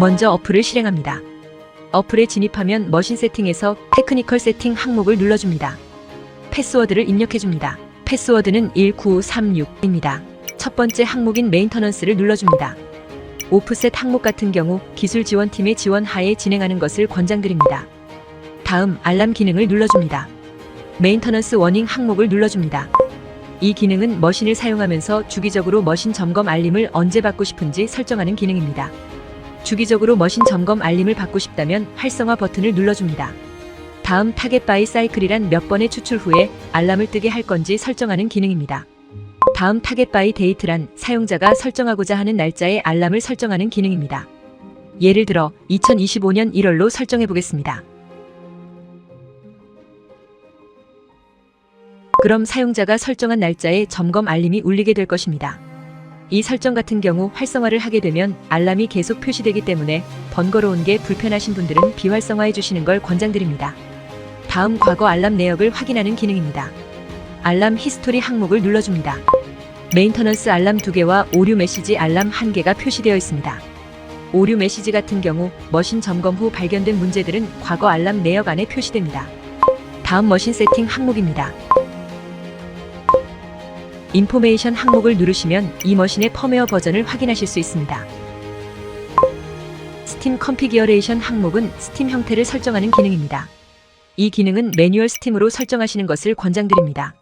먼저 어플을 실행합니다. 어플에 진입하면 머신 세팅에서 테크니컬 세팅 항목을 눌러줍니다. 패스워드를 입력해줍니다. 패스워드는 1936입니다. 첫 번째 항목인 메인터넌스를 눌러줍니다. 오프셋 항목 같은 경우 기술 지원팀의 지원 하에 진행하는 것을 권장드립니다. 다음 알람 기능을 눌러줍니다. 메인터넌스 워닝 항목을 눌러줍니다. 이 기능은 머신을 사용하면서 주기적으로 머신 점검 알림을 언제 받고 싶은지 설정하는 기능입니다. 주기적으로 머신 점검 알림을 받고 싶다면 활성화 버튼을 눌러줍니다. 다음 타겟 바이 사이클이란 몇 번의 추출 후에 알람을 뜨게 할 건지 설정하는 기능입니다. 다음 타겟 바이 데이트란 사용자가 설정하고자 하는 날짜에 알람을 설정하는 기능입니다. 예를 들어 2025년 1월로 설정해 보겠습니다. 그럼 사용자가 설정한 날짜에 점검 알림이 울리게 될 것입니다. 이 설정 같은 경우 활성화를 하게 되면 알람이 계속 표시되기 때문에 번거로운 게 불편하신 분들은 비활성화해 주시는 걸 권장드립니다. 다음 과거 알람 내역을 확인하는 기능입니다. 알람 히스토리 항목을 눌러줍니다. 메인터넌스 알람 2개와 오류 메시지 알람 1개가 표시되어 있습니다. 오류 메시지 같은 경우 머신 점검 후 발견된 문제들은 과거 알람 내역 안에 표시됩니다. 다음 머신 세팅 항목입니다. 인포메이션 항목을 누르시면 이 머신의 펌웨어 버전을 확인하실 수 있습니다. 스팀 컨피기어레이션 항목은 스팀 형태를 설정하는 기능입니다. 이 기능은 매뉴얼 스팀으로 설정하시는 것을 권장드립니다.